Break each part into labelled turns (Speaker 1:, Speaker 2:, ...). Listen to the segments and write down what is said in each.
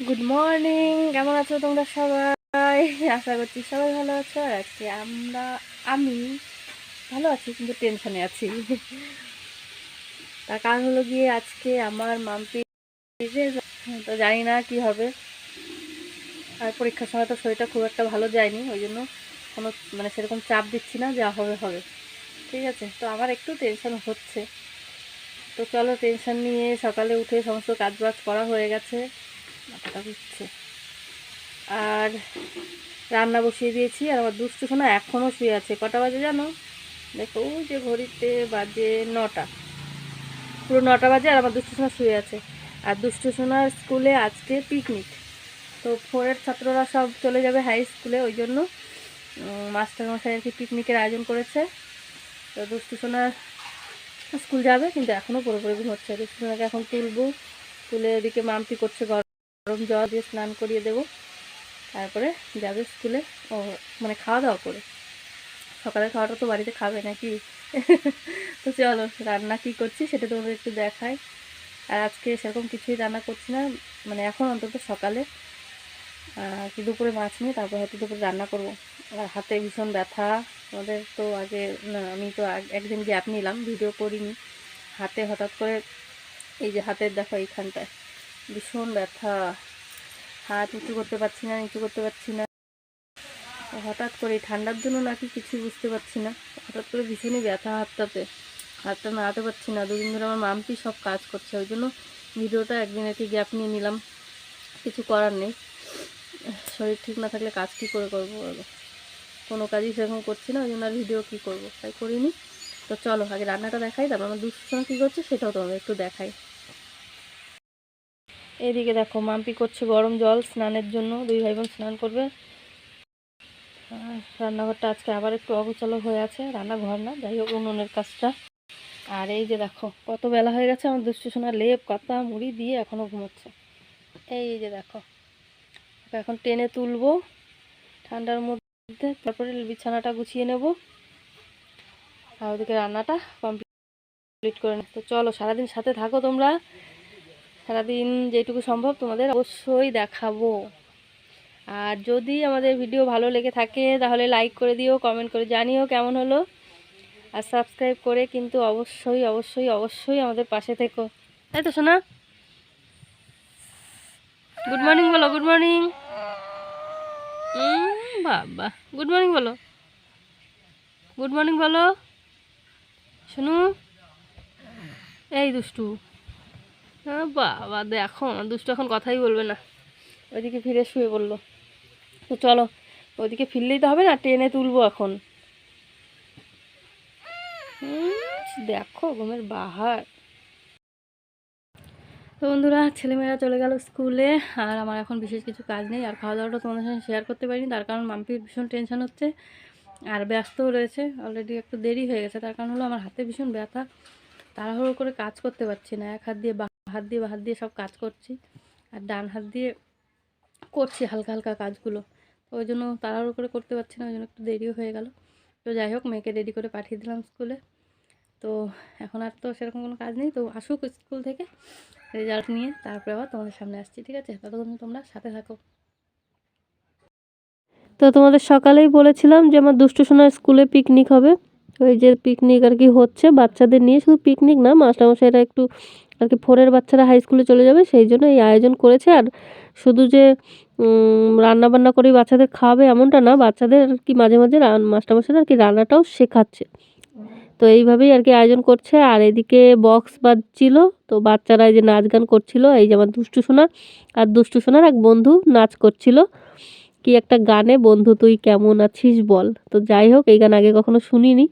Speaker 1: Good morning কেমন আছো তোমরা সবাই? আশা করছি সবাই ভালো আছো। আর আজকে আমরা, আমি ভালো আছি, কিন্তু টেনশনে আছি। তার কারণ হলো গিয়ে আজকে আমার মাম্পি তো জানি না কি হবে। আর পরীক্ষার সময় তো শরীরটা খুব একটা ভালো যায়নি, ওই জন্য কোনো মানে সেরকম চাপ দিচ্ছি না, যা হবে হবে। ঠিক আছে? তো আমার একটু টেনশন হচ্ছে। তো চলো টেনশন নিয়ে সকালে উঠে সমস্ত কাজ বাজ করা হয়ে গেছে। মাথাটা ঘুরছে আর রান্না বসিয়ে দিয়েছি, আর আমার দুষ্টু সোনা এখনও শুয়ে আছে। কটা বাজে জানো? দেখো, ওই যে ঘড়িতে বাজে নটা। পুরো নটা বাজে আর আমার দুষ্টু সোনা শুয়ে আছে। আর দুষ্টু সোনার স্কুলে আজকে পিকনিক তো ফোরের ছাত্ররা সব চলে যাবে হাই স্কুলে ওই জন্য মাস্টারমশাই আর কি পিকনিকের আয়োজন করেছে। তো দুষ্টু সোনার স্কুল যাবে, কিন্তু এখনও পুরোপুরি ঘুমোচ্ছে। দুষ্টু সোনাকে এখন তুলবো। তুলে ওদিকে মাম্পি করছে জল দিয়ে স্নান করিয়ে দেবো। তারপরে যাবে স্কুলে, ও মানে খাওয়া দাওয়া করে। সকালের খাওয়াটা তো বাড়িতে খাবে নাকি? তো চলো, রান্না কি করছি সেটা তোমাদের একটু দেখাই। আর আজকে সেরকম কিছুই রান্না করছি না মানে এখন অন্তত সকালে। কি দুপুরে মাছ নিয়ে তারপর হয়তো দুপুরে রান্না করব। আর হাতে ভীষণ ব্যথা, আমাদের তো আগে আমি তো একদিন গ্যাপ নিলাম ভিডিও করিনি। হাতে হঠাৎ করে, এই যে হাতের দেখো এইখানটায়। ভীষণ ব্যথা। হাত উঁচু করতে পারছি না, নিচু করতে পারছি না। হঠাৎ করে ঠান্ডার জন্য নাকি কিছুই বুঝতে পারছি না। হঠাৎ করে ভীষণই ব্যথা হাতটাতে। হাতটা নাড়াতে পারছি না। দুদিন ধরে আমার মাম্পি সব কাজ করছে, ওই জন্য ভিডিওটা একদিন একটি গ্যাপ নিয়ে নিলাম। কিছু করার নেই। শরীর ঠিক না থাকলে কাজ কী করে করব কোনো কাজই সেরকম করছি না, ওই জন্য আর ভিডিও কী করব? তাই করিনি। তো চলো, আগে রান্নাটা দেখাই, তারপর আমার দুষ্টু কী করছে সেটাও তোমাদের একটু দেখাই। এদিকে দেখো, মাম্পি করছে গরম জল স্নানের জন্য। দুই ভাই বোন স্নান করবে। রান্নাঘরটা আজকে আবার একটু অগোছালো হয়ে আছে। রান্নাঘর না, যাই হোক, উনুনের কাজটা। আর এই যে দেখো, কত বেলা হয়ে গেছে, আমার দুষ্টু সোনার লেপ কাতা মুড়ি দিয়ে এখনও ঘুমোচ্ছে। এই যে দেখো এখন টেনে তুলবো। ঠান্ডার মধ্যে তারপরে বিছানাটা গুছিয়ে নেব। আর ওদিকে রান্নাটা কমপ্লিট করে নেব তো চলো, সারাদিন সাথে থাকো তোমরা। সারাদিন যেটুকু সম্ভব তোমাদের অবশ্যই দেখাবো। আর যদি আমাদের ভিডিও ভালো লেগে থাকে, তাহলে লাইক করে দিও কমেন্ট করে জানিও কেমন হলো। আর সাবস্ক্রাইব করে কিন্তু অবশ্যই অবশ্যই অবশ্যই আমাদের পাশে থেকো। তাই তো শোনা গুড মর্নিং বলো গুড মর্নিং বাবা গুড মর্নিং বলো। গুড মর্নিং বলো। শুনু এই দুষ্টু। হ্যাঁ বাবা দেখো, আমার দুষ্টু এখন কথাই বলবে না। ওইদিকে ফিরে শুয়ে পড়ল। তো চলো, ওইদিকে ফিরলেই তো হবে না, টেনে তুলবো এখন। দেখো, ঘুমের বাহার। তো বন্ধুরা, ছেলেমেয়েরা চলে গেল স্কুলে, আর আমার এখন বিশেষ কিছু কাজ নেই, আর খাওয়া দাওয়াটা তোমাদের সঙ্গে শেয়ার করতে পারিনি, তার কারণ মাম্পির ভীষণ টেনশন হচ্ছে, আর ব্যস্তও রয়েছে অলরেডি একটু দেরি হয়ে গেছে, তার কারণ হলো আমার হাতে ভীষণ ব্যথা, তাড়াহুড়ো করে কাজ করতে পারছি না, এক হাত দিয়ে হাত দিয়ে বা হাত দিয়ে সব কাজ করছি আর ডান হাত দিয়ে করছি হালকা হালকা কাজগুলো। তো ওই জন্য তাড়াহুড়ো করে করতে পারছি না, ওই জন্য একটু দেরিও হয়ে গেল। তো যাই হোক, মেয়েকে রেডি করে পাঠিয়ে দিলাম স্কুলে তো এখন আর তো সেরকম কোনো কাজ নেই। তো আসুক স্কুল থেকে রেজাল্ট নিয়ে, তারপরে আবার তোমাদের সামনে আসছি, ঠিক আছে? ততক্ষণ তোমরা সাথে থাকো। তো তোমাদের সকালেই বলেছিলাম যে আমার দুষ্টু সোনার স্কুলে পিকনিক হবে। ওই যে পিকনিক আর কি হচ্ছে বাচ্চাদের নিয়ে। শুধু পিকনিক না, মাস্টারমশাইরা একটু আর কি ফোরের বাচ্চারা হাই স্কুলে চলে যাবে, সেই জন্য এই আয়োজন করেছে। আর শুধু যে রান্না বান্না বাচ্চাদের খাওয়াবে এমনটা না, বাচ্চাদের আর কি মাঝে মাঝে মাস্টারমশাইরা আর কি রান্নাটাও শেখাচ্ছে। তো এইভাবেই আর কি আয়োজন করছে। আর এদিকে বক্স বাজছিল, তো বাচ্চারা এই যে নাচ গান করছিল, এই যে আমার দুষ্টু সোনা আর দুষ্টু সোনার এক বন্ধু নাচ করছিল। কি একটা গানে, বন্ধু তুই কেমন আছিস বল? তো যাই হোক, এই গান আগে কখনো শুনিনি।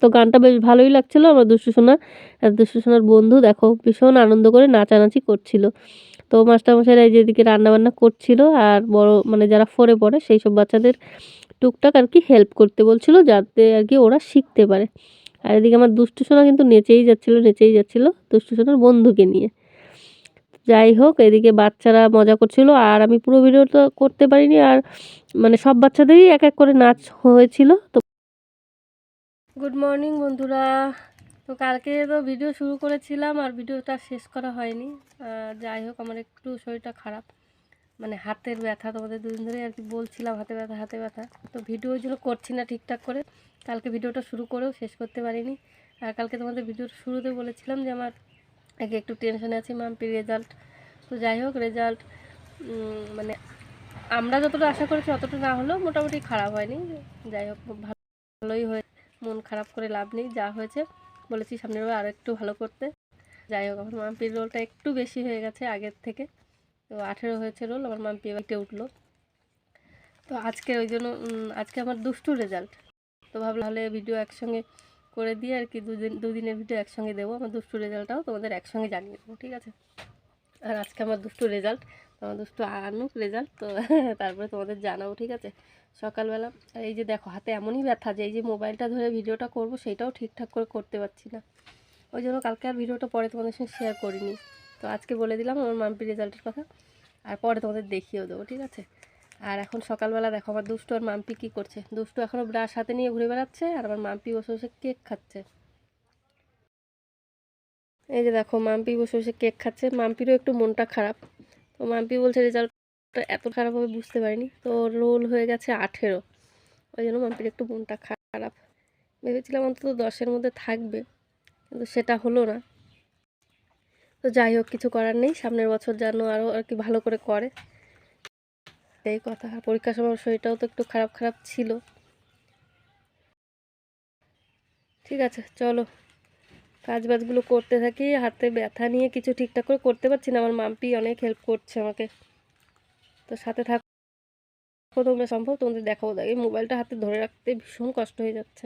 Speaker 1: তো গানটা বেশ ভালোই লাগছিল আমার দুষ্টু সোনা। আর দুষ্টু সোনার বন্ধু দেখো ভীষণ আনন্দ করে নাচানাচি করছিল। তো মাস্টারমশাইরা এই যেদিকে রান্নাবান্না করছিল আর বড় মানে যারা ফোরে পড়ে সেই সব বাচ্চাদের টুকটাক আর কি হেল্প করতে বলছিল যাতে আর কি ওরা শিখতে পারে। আর এদিকে আমার দুষ্টু সোনা কিন্তু নেচেই যাচ্ছিল নেচেই যাচ্ছিল দুষ্টু সোনার বন্ধুকে নিয়ে। যাই হোক, এদিকে বাচ্চারা মজা করছিল আর আমি পুরো ভিডিওটা করতে পারিনি আর মানে সব বাচ্চাদেরই এক এক করে নাচ হয়েছিল। তো গুড মর্নিং বন্ধুরা। তো কালকে তো ভিডিও শুরু করেছিলাম আর ভিডিওটা শেষ করা হয়নি। যাই হোক, আমার একটু শরীরটা খারাপ। মানে হাতের ব্যথা তোমাদের দুদিন ধরে আর কি বলছিলাম, হাতে ব্যথা হাতে ব্যথা। তো ভিডিও ওই জন্য করছি না ঠিকঠাক করে। কালকে ভিডিওটা শুরু করেও শেষ করতে পারিনি। আর কালকে তোমাদের ভিডিওর শুরুতে বলেছিলাম যে আমার আগে একটু টেনশনে আছি মাম্পির রেজাল্ট তো যাই হোক রেজাল্ট মানে আমরা যতটা আশা করেছি অতটা না হলেও মোটামুটি খারাপ হয়নি। যাই হোক, ভালোই হয়ে মন খারাপ করে লাভ নেই, যা হয়েছে বলেছি সামনের বার আরও একটু ভালো করতে। যাই হোক আমার মাম্পির রোলটা একটু বেশি হয়ে গেছে আগের থেকে। তো আঠেরো হয়েছে রোল আমার মাম্পি এবারটে উঠল। তো আজকে ওই জন্য আজকে আমার দুষ্টু রেজাল্ট তো ভাবলাম হলে ভিডিও একসঙ্গে করে দিয়ে আর কি দুদিন, দুদিনের ভিডিও একসঙ্গে দেবো। আমার দুষ্টু রেজাল্টটাও তোমাদের একসঙ্গে জানিয়ে দেবো, ঠিক আছে? আর আজকে আমার দুষ্টু রেজাল্ট আমার দুষ্টু আনুক রেজাল্ট তো তারপরে তোমাদের জানাব, ঠিক আছে? সকালবেলা। আর এই যে দেখো, হাতে এমনই ব্যথা যে এই যে মোবাইলটা ধরে ভিডিওটা করব সেটাও ঠিকঠাক করে করতে পারছি না। ওই জন্য কালকে আর ভিডিওটা পরে তোমাদের সঙ্গে শেয়ার করিনি। তো আজকে বলে দিলাম আমার মাম্পি রেজাল্টের কথা, আর পরে তোমাদের দেখিয়েও দেবো, ঠিক আছে? আর এখন সকালবেলা দেখো, আমার দুষ্টু আর মাম্পি কী করছে? দুষ্টু এখনও ব্রাশ হাতে নিয়ে ঘুরে বেড়াচ্ছে, আর আমার মাম্পি বসে বসে কেক খাচ্ছে। এই যে দেখো, মাম্পি বসে বসে কেক খাচ্ছে। মাম্পিরও একটু মনটা খারাপ। তো মাম্পি বলছে রেজাল্টটা এত খারাপ হবে বুঝতে পারিনি। তো রোল হয়ে গেছে আঠেরো। ওই জন্য মাম্পির একটু মনটা খারাপ। ভেবেছিলাম অন্তত দশের মধ্যে থাকবে, কিন্তু সেটা হলো না। তো যাই হোক, কিছু করার নেই। সামনের বছর যেন আরও আর কি ভালো করে করে। এই কথা পরীক্ষার সময় শরীরটাও তো একটু খারাপ খারাপ ছিল। ঠিক আছে, চলো। কাজ বাজগুলো করতে থাকি, হাতে ব্যথা নিয়ে কিছু ঠিকঠাক করে করতে পারছি না। আমার মাম্পি অনেক হেল্প করছে আমাকে। তো সাথে থাকো তোমরা সম্ভব তোমাদের দেখাবো দেখ এই মোবাইলটা হাতে ধরে রাখতে ভীষণ কষ্ট হয়ে যাচ্ছে।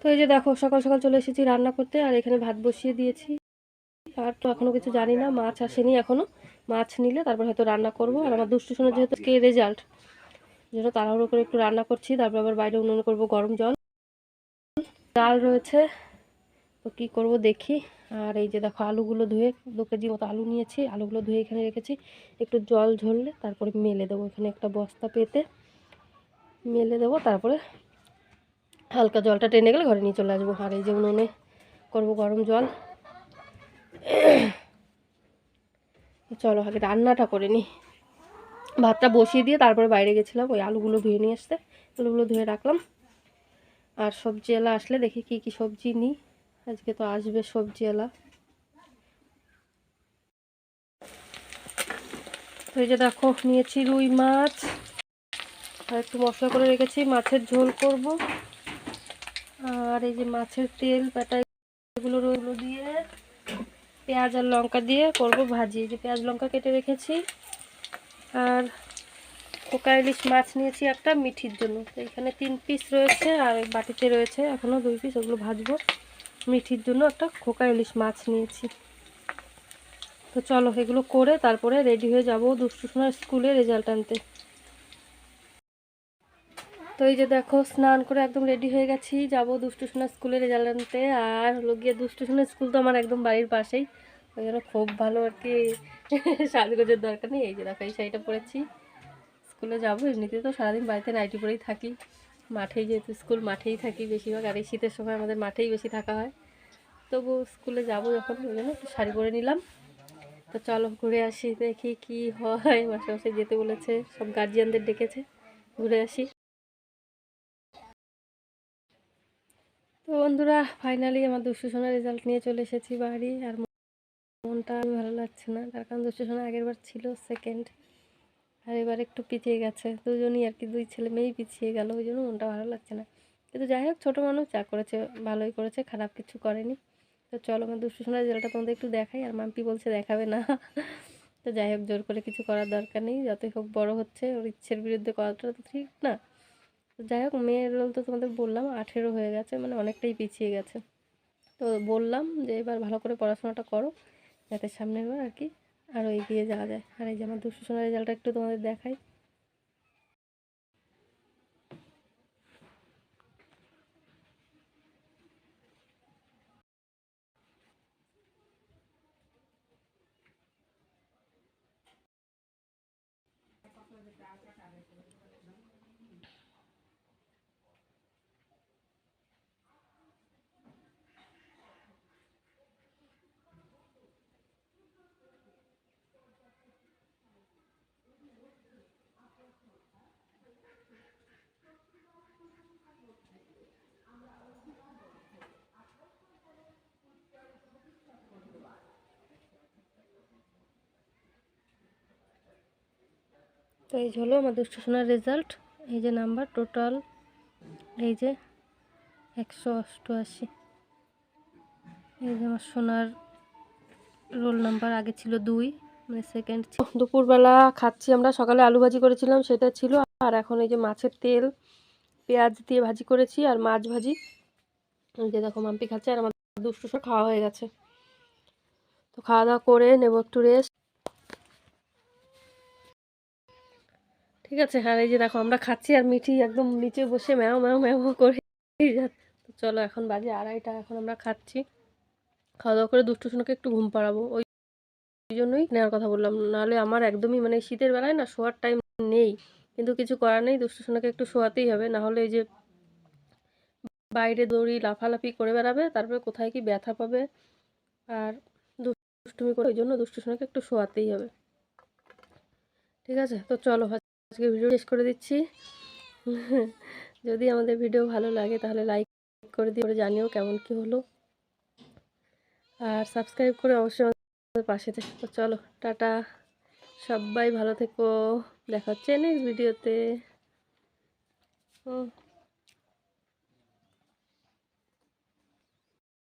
Speaker 1: তো এই যে দেখো, সকাল সকাল চলে এসেছি রান্না করতে, আর এখানে ভাত বসিয়ে দিয়েছি। আর তো এখনও কিছু জানি না, মাছ আসেনি এখনও মাছ নিলে তারপর হয়তো রান্না করব। আর আমার দুষ্টু শোনার যেহেতু কে রেজাল্ট জন্য তাড়াহুড়ো করে একটু রান্না করছি। তারপর আবার বাইরে উনুনে করব গরম জল। ডাল রয়েছে, তো কী করব দেখি। আর এই যে দেখো আলুগুলো ধুয়ে দু কেজি মতো আলু নিয়েছি, আলুগুলো ধুয়ে এখানে রেখেছি। একটু জল ঝরলে তারপরে মেলে দেবো এখানে একটা বস্তা পেতে। মেলে দেবো, তারপরে হালকা জলটা টেনে গেলে ঘরে নিয়ে চলে আসব। আর এই যে উনুনে করব গরম জল। চলো আগে রান্নাটা করে নিই। ভাতটা বসিয়ে দিয়ে তারপরে বাইরে গেছিলাম, ওই আলুগুলো ধুয়ে নিয়ে আসতে। আলুগুলো ধুয়ে রাখলাম। আর সবজি এলা আসলে দেখি কি কি সবজি নিই। আজকে তো আসবে সবজিওয়ালা তো এই যে দেখো, নিয়েছি রুই মাছ। আর একটু মশলা করে রেখেছি, মাছের ঝোল করব। আর এই যে মাছের তেল, পেটা, এগুলো রইল দিয়ে পেঁয়াজ আর লঙ্কা দিয়ে করব ভাজি। যে পেঁয়াজ, লঙ্কা কেটে রেখেছি। আর পোকা ইলিশ মাছ নিয়েছি একটা মিঠির জন্য। তো এখানে তিন পিস রয়েছে, আর বাটিতে রয়েছে এখনও দুই পিস ওগুলো ভাজবো। মিঠির জন্য একটা খোকা ইলিশ মাছ নিয়েছি। তো চলো এগুলো করে তারপরে রেডি হয়ে যাব দুষ্টু সোনার স্কুলে রেজাল্ট আনতে। তো এই যে দেখো, স্নান করে একদম রেডি হয়ে গেছি। যাব দুষ্টু সোনার স্কুলে রেজাল্ট আনতে। আর হলো গিয়ে দুষ্টু সোনার স্কুল তো আমার একদম বাড়ির পাশেই। ওই জন্য খুব ভালো আর কি সাজগোজের দরকার নেই। এই যে দেখো, এই শাড়িটা পরেছি। স্কুলে যাব, এমনিতে তো সারাদিন বাড়িতে নাইটি পরেই থাকি। মাঠেই যেহেতু স্কুল, মাঠেই থাকি বেশিরভাগ। আর এই শীতের সময় আমাদের মাঠেই বেশি থাকা হয়। তবু স্কুলে যাব যখন, ওই জন্য একটু শাড়ি পরে নিলাম। তো চলো ঘুরে আসি, দেখি কি হয়। মাসে মাসে যেতে বলেছে, সব গার্জিয়ানদের ডেকেছে, ঘুরে আসি। তো বন্ধুরা ফাইনালি আমার সোনার রেজাল্ট নিয়ে চলে এসেছি বাড়ি। আর মনটা ভালো লাগছে না, তার কারণ দুশো সোনা আগের বার ছিল সেকেন্ড আর এবার একটু পিছিয়ে গেছে। দুজনই আর কি, দুই ছেলে মেয়েই পিছিয়ে গেল, ওই জন্য মনটা ভালো লাগছে না। কিন্তু যাই হোক, ছোটো মানুষ যা করেছে, ভালোই করেছে, খারাপ কিছু করেনি। তো চলো, আমার দুষ্টু সোনার তোমাদের একটু দেখাই, আর মাম্পি বলছে দেখাবে না। তো যাই হোক, জোর করে কিছু করার দরকার নেই, যতই হোক বড় হচ্ছে, ওর ইচ্ছের বিরুদ্ধে করাটা তো ঠিক না। তো যাই হোক, মেয়ের রোল তো তোমাদের বললাম, আঠেরো হয়ে গেছে মানে অনেকটাই পিছিয়ে গেছে। তো বললাম যে, এবার ভালো করে পড়াশোনাটা করো, যাতে সামনের বার আর কি আরও এগিয়ে যাওয়া যায়। আর এই যে আমার দুশো সোনার রেজাল্টটা একটু তোমাদের দেখাই। তো এই হলো আমার দুষ্ট সোনার রেজাল্ট এই যে নাম্বার টোটাল এই যে একশো অষ্টআশি। এই যে আমার সোনার রোল নাম্বার আগে ছিল দুই মানে সেকেন্ড দুপুরবেলা খাচ্ছি আমরা, সকালে আলু ভাজি করেছিলাম, সেটা ছিল, আর এখন এই যে মাছের তেল, পেঁয়াজ দিয়ে ভাজি করেছি, আর মাছ ভাজি। যে দেখো মাম্পি খাচ্ছে, আর আমার দুষ্টু খাওয়া হয়ে গেছে। তো খাওয়া দাওয়া করে নেব একটু রেস্ট ঠিক আছে হ্যাঁ এই যে দেখো আমরা খাচ্ছি আর মিঠি একদম নিচে বসে ম্যাও ম্যাও ম্যাও করে চলো এখন বাজে আড়াইটা, এখন আমরা খাচ্ছি। খাওয়া দাওয়া করে দুষ্টু সোনাকে একটু ঘুম পাড়াবো। ওই ওই জন্যই নেওয়ার কথা বললাম। নাহলে আমার একদমই মানে শীতের বেলায় না শোয়ার টাইম নেই। কিন্তু কিছু করার নেই, দুষ্টু সোনাকে একটু শোয়াতেই হবে। নাহলে এই যে বাইরে দৌড়ি লাফালাফি করে বেড়াবে, তারপরে কোথায় কি ব্যথা পাবে আর দুষ্টুমি করে, ওই জন্য দুষ্টু সোনাকে একটু শোয়াতেই হবে। ঠিক আছে, তো চলো আজকে ভিডিও শেষ করে দিচ্ছি। যদি আমাদের ভিডিও ভালো লাগে তাহলে লাইক করে দিয়ে জানিও কেমন কি হলো। আর সাবস্ক্রাইব করে অবশ্যই আমাদের পাশে থেকে। চলো, টাটা। সবাই ভালো থেকো। দেখা হচ্ছে নেক্সট ভিডিওতে হুম